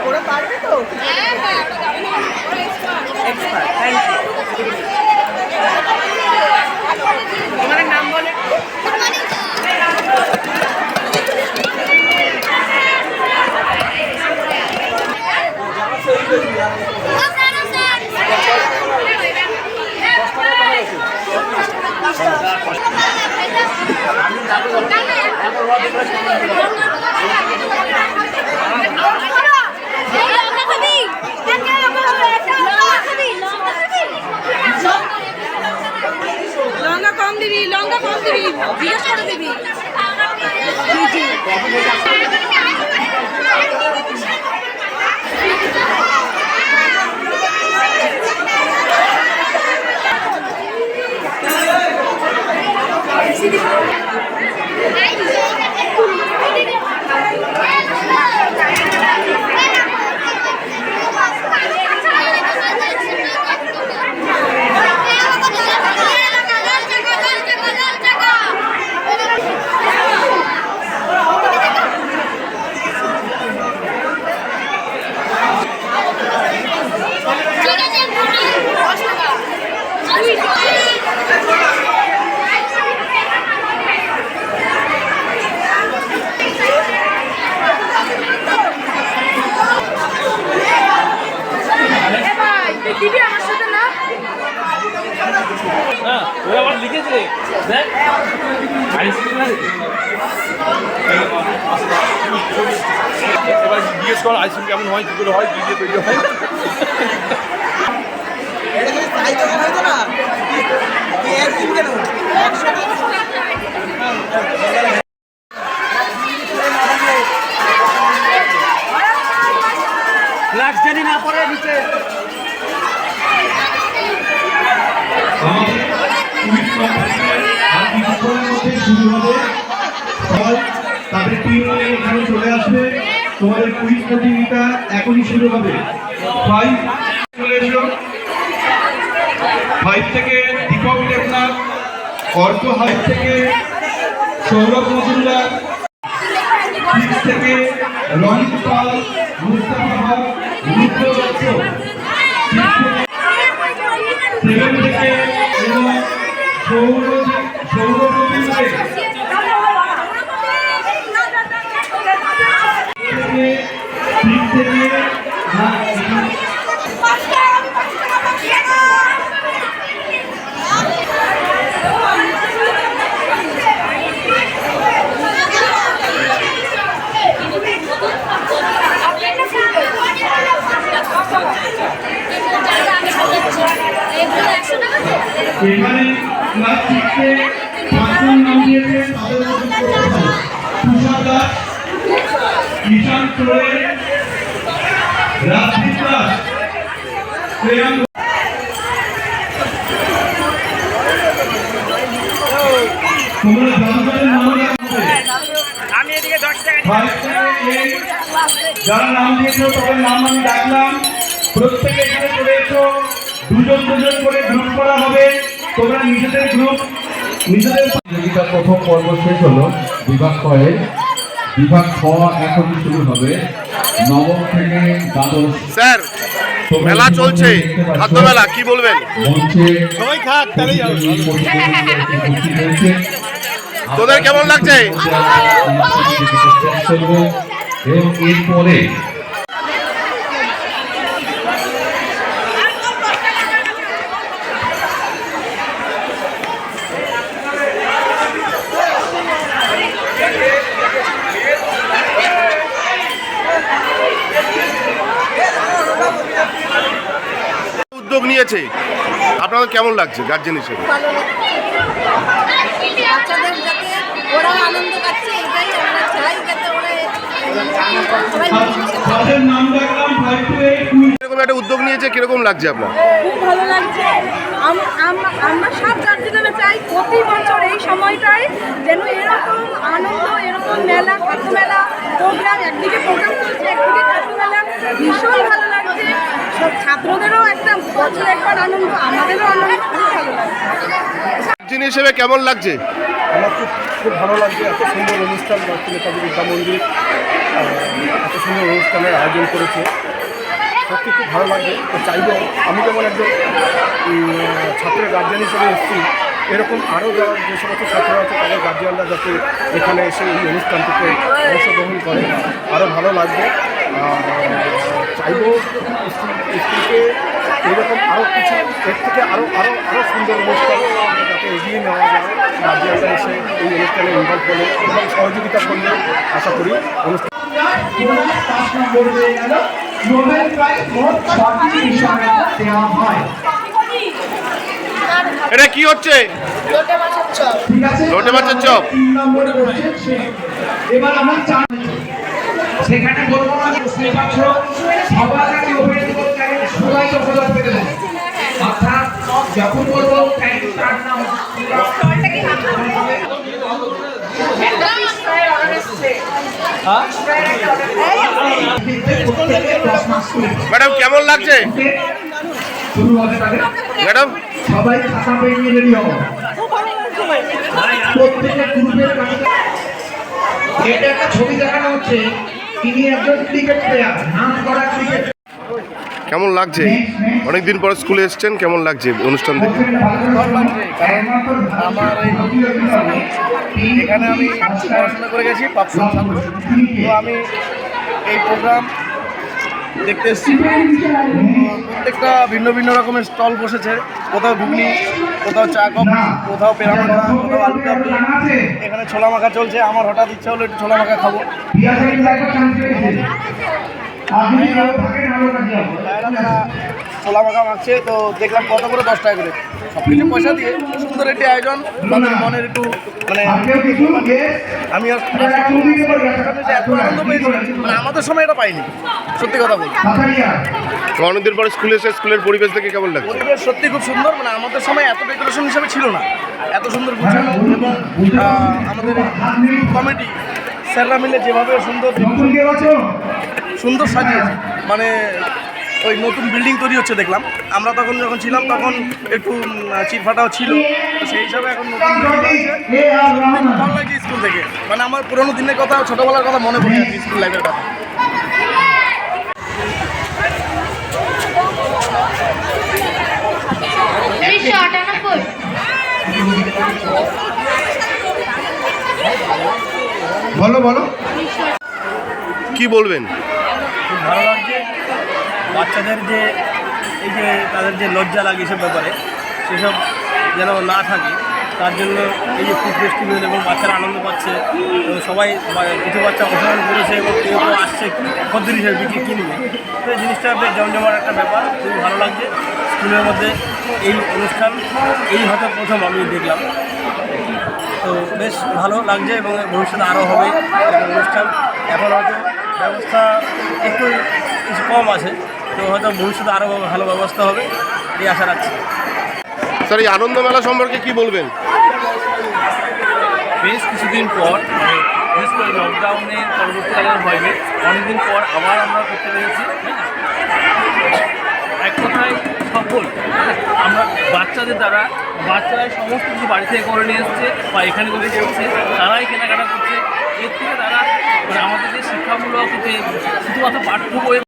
ওরা পারবে তো? এক্সপার্ট থ্যাংক ইউ তোমার নাম বলে। লঙ্কা কম দিবি লঙ্কা কম দিবি জিজ্ঞেস করে দিবি জি জি দিবি আমার সাথে না হ্যাঁ ওরা আবার লিখেছে দেখ। আইসক্রিম এবার জিজ্ঞেস কর আইসক্রিম কেমন হয় কী করে হয় কী দিয়ে তৈরি হয়। না তুই একদিন কেন একশো গ্লাস জানি না পড়ে নিচে আমাদের কুইজ কম্পিটিশন আর কিছুক্ষণের মধ্যে শুরু হবে সবাই তাদের টিম নিয়ে এখানে চলে আসবে তোমাদের কুইজ প্রতিযোগিতা এখনই শুরু হবে। ফাইভ চলে এসো ফাইভ থেকে দীপক দেবনাথ অর্ক হাইট থেকে সৌরভ মজুমদার সিক্স থেকে রনিত পাল মুস্তাফা হক রুদ্র দত্ত। সেভেন থেকে সৌরভ রবীন্দ্রে থেকে সিক্স থেকে না, এখানে এখানে ক্লাস সিক্সে পাঁচজন নাম দিয়েছে তাদের তুষার দাস ঈশান সোরেন রাজদীপ দাস। শ্রেয়াঙ্ক তোমরা জাদুঘরের নাম আমি এদিকে যারা নাম দিয়েছ তাদের নাম আমি ডাকলাম। প্রত্যেকে এখানে চলে এসো। দুজন দুজন করে গ্রুপ করা হবে। তোমরা নিজেদের গ্রুপ নিজেদের প্রতিযোগিতা প্রথম পর্ব শেষ হলো। বিভাগ কয়ে বিভাগ খ এখন শুরু হবে। নবম থেকে দ্বাদশ। স্যার মেলা চলছে। খাদ্য মেলা কি বলবেন? সবাই খাক তাহলেই। তোদের কেমন লাগছে? এবং এরপরে নিয়েছে আপনাদের কেমন লাগছে গার্জেন হিসেবে? আনন্দ পাচ্ছে এটাই আমরা চাই যাতে ওরা এরকম একটা উদ্যোগ নিয়েছে কীরকম লাগছে আপনার? খুব ভালো লাগছে। আম- আম- আমরা সব গার্জেনেরা চাই প্রতি বছর এই সময়টায় যেন এরকম আনন্দ এরকম মেলা খাদ্য মেলা প্রোগ্রাম একদিকে প্রোগ্রাম চলছে একদিকে খাদ্য মেলা ভীষণ ভালো লাগছে। সব ছাত্রদেরও একটা বছর একবার আনন্দ আমাদেরও আনন্দ খুব ভালো লাগছে গার্জেন হিসেবে কেমন লাগছে? আমার খুব খুব ভালো লাগছে এত সুন্দর অনুষ্ঠান নেতাজি বিদ্যা মন্দির এত সুন্দর অনুষ্ঠানের আয়োজন করেছে। সত্যি খুব ভালো লাগে তো চাইব আমি যেমন একজন ছাত্রের গার্জিয়ান হিসেবে এসেছি এরকম আরও যারা যে সমস্ত ছাত্ররা আছে তাদের গার্জিয়ানরা যাতে এখানে এসে এই অনুষ্ঠানটিতে অংশগ্রহণ করে আরও ভালো লাগবে। আর চাইব স্কুলকে এইরকম আরও কিছু এর থেকে আরও আরও আরও সুন্দর অনুষ্ঠান যাতে এগিয়ে নেওয়া যায় গার্জিয়ানরা এসে এই অনুষ্ঠানে ইনভলভ এবং সহযোগিতা করলে আশা করি অনুষ্ঠান পাঁচ নম্বর গেল নোবেল প্রাইজ মোট ছটি বিষয়ে দেওয়া হয় এটা কি হচ্ছে ঠিক আছে লোটে মাছের চপ। এবার আমরা চার সেখানে বলব না বুঝতে পারছ সবার কাছে ওপেন করতে সবাই যোগ্যতা পেতে দেবে অর্থাৎ যখন বলব টাইম স্টার্ট ম্যাডাম কেমন লাগছে? ম্যাডাম? সবাই খাতা পেয়ে নিয়ে রেডি হব গ্রুপের এটা একটা ছবি দেখানো হচ্ছে। তিনি একজন ক্রিকেট প্লেয়ার নাম করা ক্রিকেট কেমন লাগছে? অনেকদিন পর স্কুলে এসছেন কেমন লাগছে অনুষ্ঠান দেখে আমার এখানে আমি পড়াশোনা করে গেছি তো আমি এই প্রোগ্রাম দেখতে এসেছি। প্রত্যেকটা ভিন্ন ভিন্ন রকমের স্টল বসেছে। কোথাও ঘুগনি কোথাও চা কফি কোথাও পেরামাখা কোথাও আলু কাবলি এখানে ছোলা মাখা চলছে। আমার হঠাৎ ইচ্ছা হলো একটু ছোলা মাখা খাব। তারা ছোলা মাখা মাখছে তো দেখলাম কত করে? দশ টাকা করে। সব কিছু পয়সা দিয়ে সুন্দর একটি আয়োজন। তাদের মনের একটু মানে আমি আর এত আনন্দ পেয়েছি মানে আমাদের সময় এটা পাইনি সত্যি কথা বলছি অনেকদিন পরে স্কুলে এসে স্কুলের পরিবেশ দেখে কেমন লাগছে? পরিবেশ সত্যি খুব সুন্দর মানে আমাদের সময় এত ডেকোরেশন হিসাবে ছিল না। এত সুন্দর গুছানো এবং আমাদের কমিটি স্যাররা মিলে যেভাবে সুন্দর সুন্দর সাজিয়েছে। মানে ওই নতুন বিল্ডিং তৈরি হচ্ছে দেখলাম। আমরা তখন যখন ছিলাম তখন একটু উম, চিটফাটাও ছিল। সেই হিসাবে এখন নতুন। ভালো লাগছে স্কুল থেকে। মানে আমার পুরোনো দিনের কথা ছোটোবেলার কথা মনে পড়ে যাচ্ছে স্কুল লাইফের কথা। বলো বলো। কি বলবেন? খুব ভালো লাগছে। বাচ্চাদের যে, এই যে তাদের যে লজ্জা লাগে এসব ব্যাপারে, সেসব যেন না থাকে, তার জন্য এই যে ফুড ফেস্টিভ্যাল এবং বাচ্চারা আনন্দ পাচ্ছে সবাই কিছু বাচ্চা অংশগ্রহণ করেছে এবং কেউ কেউ আসছে খদ্দের হিসেবে বিক্রি কিনবে। তো এই জিনিসটা বেশ জমজমার একটা ব্যাপার, খুবই ভালো লাগছে। স্কুলের মধ্যে এই অনুষ্ঠান, এই হয়তো প্রথম আমি দেখলাম। তো বেশ ভালো লাগছে এবং ভবিষ্যতে আরও হবে অনুষ্ঠান। এখন হয়তো ব্যবস্থা একটু কিছু কম আছে। তো হয়তো ভবিষ্যতে আরও ভালো ব্যবস্থা হবে এই আশা রাখছি। স্যার এই আনন্দ মেলা সম্পর্কে কি বলবেন? বেশ কিছুদিন পর মানে বিশেষ করে লকডাউনের পরবর্তীকালে আর হয়নি অনেকদিন পর আবার আমরা করতে পেরেছি হ্যাঁ? এক কথায় সফল আমরা বাচ্চাদের দ্বারা বাচ্চারা সমস্ত কিছু বাড়ি থেকে করে নিয়ে এসছে বা এখানে করে করছে তারাই কেনাকাটা করছে। এর থেকে তারা মানে আমাদের যে শিক্ষামূলক যে শুধুমাত্র পাঠ্য বই